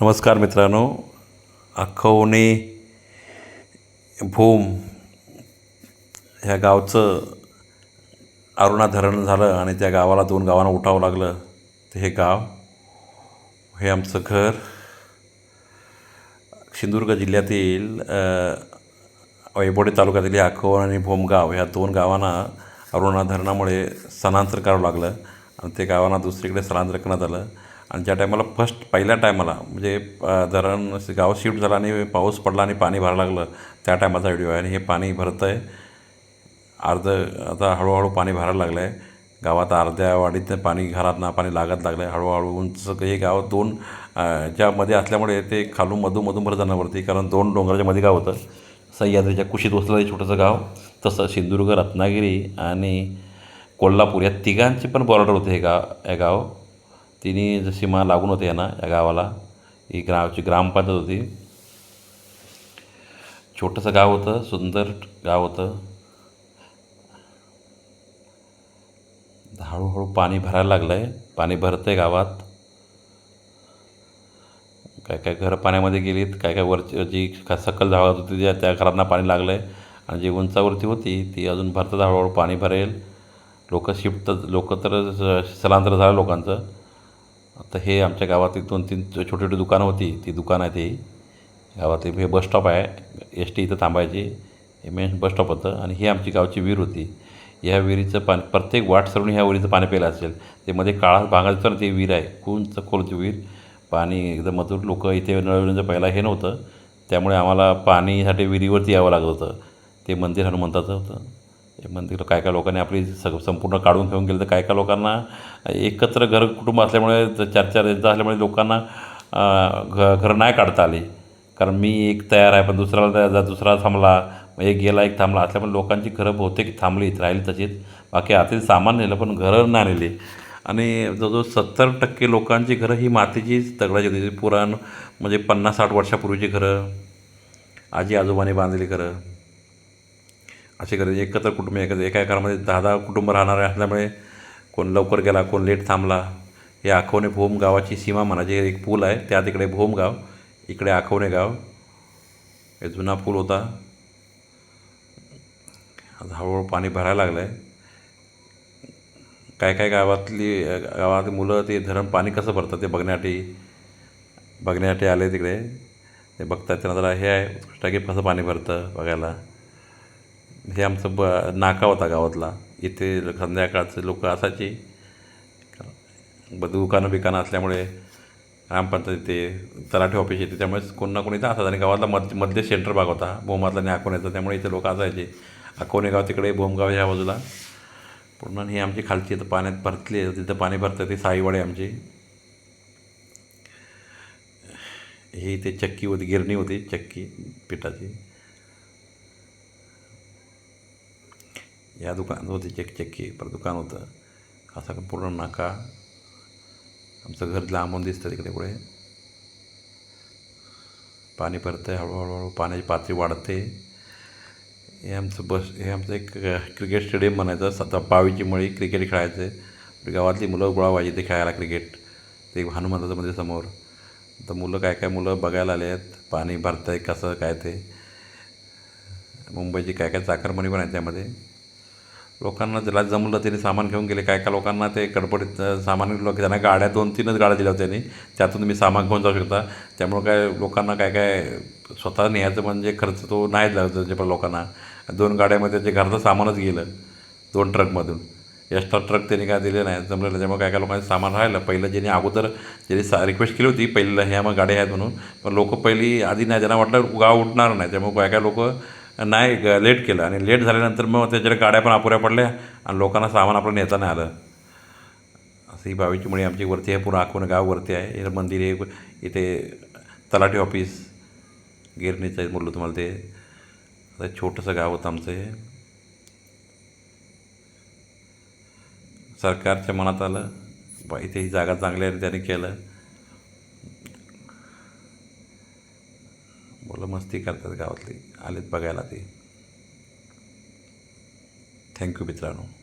नमस्कार मित्रांनो. अखवणे भूम ह्या गावचं अरुणा धरण झालं आणि त्या गावाला दोन गावांना उठावं लागलं. तर हे गाव हे आमचं घर. सिंधुदुर्ग जिल्ह्यातील अ, वैभवडे तालुक्यातील अखवण आणि भोमगाव ह्या दोन गावांना अरुणा धरणामुळे स्थलांतर करावं लागलं आणि ते गावांना दुसरीकडे स्थलांतर करण्यात आलं. आणि ज्या टायमाला फर्स्ट पहिल्या टायमाला म्हणजे धरण गाव शिफ्ट झालं आणि पाऊस पडला आणि पाणी भरायला लागलं त्या टायमाचा व्हिडिओ आहे. आणि हे पाणी भरतं आहे अर्ध आता हळूहळू पाणी भरायला लागलं आहे गावात अर्ध्या वाडीतनं पाणी घरातनं पाणी लागत लागलं आहे हळूहळू उंच हे गाव दोन ज्यामध्ये असल्यामुळे ते खालून मधून मधून भरत जाण्यावरती कारण दोन डोंगराच्या मध्ये गाव होतं. सह्याद्रीच्या कुशीत वसलं छोटंसं गाव. तसं सिंधुदुर्ग रत्नागिरी आणि कोल्हापूर या तिघांची पण बॉर्डर होते हे गाव हे गाव. तिन्ही सीमा लागून होते यांना या गावाला ही गावची ग्रामपंचायत होती छोटंसं गाव होतं सुंदर गाव होतं. हळूहळू पाणी भरायला लागलं आहे पाणी भरतं आहे गावात. काय काय घरं पाण्यामध्ये गेलीत काय काय वरची जी का सकल भागात होती त्या त्या घरांना पाणी लागलं आहे आणि जी उंचावरती होती ती अजून भरतात हळूहळू पाणी भरेल. लोक शिफ्ट लोक तर स्थलांतर झालं लोकांचं. आता हे आमच्या गावातील दोन तीन छोटी छोटी दुकानं होती ती दुकानं आहे ते. गावातील हे बस स्टॉप आहे एस टी इथं थांबायची. हे मेन बस स्टॉप होतं आणि ही आमची गावची विहीर होती. ह्या विहिरीचं पाणी प्रत्येक वाट सरून ह्या विहिरीचं पाणी प्यायला असेल. ते मध्ये काळा भागात दिसतं ना ती विहीर आहे. खूप खोलची विहीर. पाणी एकदम मधुर लोक इथे नळविण्याचं पहिला हे नव्हतं. त्यामुळे आम्हाला पाणीसाठी विहिरीवरती यावं लागत होतं. ते मंदिर हनुमंताचं होतं. म्हणते काय काय लोकांनी आपली सग संपूर्ण काढून घेऊन गेलं तर काय काय लोकांना एकत्र घर कुटुंब असल्यामुळे चार चार यांचं असल्यामुळे लोकांना घ घर नाही काढता आले. कारण मी एक तयार आहे पण दुसऱ्याला तयार दुसरा थांबला एक गेला एक थांबला असल्यामुळे लोकांची घरं बहुतेक थांबलीत राहिली तशीच. बाकी आतील सामान नेलं पण घरं नाही नेली. आणि जवळजवळ सत्तर टक्के लोकांची घरं ही मातीचीच दगडाची होती. पुराण म्हणजे पन्नास साठ वर्षापूर्वीची घरं आजी आजोबाने बांधलेली घरं. असे करत एकत्र कुटुंब एकत्र एका घरामध्ये दहा दहा कुटुंब राहणारे असल्यामुळे कोण लवकर गेला कोण लेट थांबला हे आखवणे भोम गावाची सीमा म्हणायची एक पूल आहे. त्या तिकडे भोम गाव इकडे आखवणे गाव. हे जुना पूल होता. आता हळूहळू पाणी भरायला लागलं आहे काय काय गावातली गावात मुलं ते धरण पाणी कसं भरतं ते बघण्यासाठी? बघण्यासाठी आले तिकडे. ते बघतात त्यांना जरा हे आहे की कसं पाणी भरतं बघायला. हे आमचं ब नाका होता गावातला. इथे संध्याकाळचे लोक असायचे. ब दुकानं बिकानं असल्यामुळे ग्रामपंचायत ते तलाठी ऑफिस येते त्यामुळे कोण ना कोणी इथं असायचं. आणि गावातला मध्य मध्य सेंटर भाग होता. बोमातला आणि अकोण्याचा. त्यामुळे इथे लोक असायचे. अकोणे गाव तिकडे बोमगाव ह्या बाजूला. पूर्ण हे आमची खालची इथं पाण्यात भरतली. तिथं पाणी भरतं. ते साईवाडे आमची. ही इथे चक्की होती. गिरणी होती चक्की पिठाची. या दुकानात होती चक चक्की पर दुकान होतं असं पूर्ण नाका आमचं घर लांबून दिसतं तिकडे पुढे पाणी भरतं आहे हळूहळू हळू पाण्याची पातळी वाढते हे आमचं बस हे आमचं एक क्रिकेट स्टेडियम म्हणायचं सता बावीची मुळी क्रिकेट खेळायचं गावातली मुलं गोळा व्हायची ते खेळायला क्रिकेट ते हनुमंताचं मध्ये समोर तर मुलं काय काय मुलं बघायला आले आहेत पाणी भरतं आहे कसं काय ते मुंबईची काय काय चाकरमणी पण आहे त्यामध्ये लोकांना ज्याला जमलं त्यांनी सामान घेऊन गेले. काय काय लोकांना ते गडबडीत सामान लोक त्यांना गाड्या दोन तीनच गाड्या दिल्या होत्या त्यांनी. त्यातून तुम्ही सामान घेऊन जाऊ शकता. त्यामुळं काय लोकांना काय काय स्वतः न्यायचं म्हणजे खर्च तो नाही लागत जे पण लोकांना. दोन गाड्यामध्ये जे घरचं सामानच गेलं दोन ट्रकमधून. एक्स्ट्रा ट्रक त्यांनी काय दिले नाही जमलेलं. त्यामुळे काय काय लोकांचं सामान राहिलं. पहिलं ज्यांनी अगोदर ज्यांनी सा रिक्वेस्ट केली होती पहिलं ह्या मग गाड्या आहेत म्हणून. पण लोक पहिली आधी नाही त्यांना वाटलं गाव उठणार नाही. त्यामुळे काय काय लोकं नाही ग- लेट केलं. आणि लेट झाल्यानंतर मग त्याच्या गाड्या पण अपुऱ्या पडल्या आणि लोकांना सामान आपलं नेता नाही आलं. असं ही बावीची मुळे आमची वरती आहे पूर्ण आखून गाव वरती आहे. मंदिर आहे इथे तलाठी ऑफिस गिरणीचं आहे बोललो तुम्हाला ते. छोटंसं गाव होतं आमचं हे. सरकारच्या मनात आलं. इथे ही जागा चांगल्या त्याने केलं मुलं मस्ती करतात गावातली. आलेत बघायला ते. थँक्यू मित्रांनो.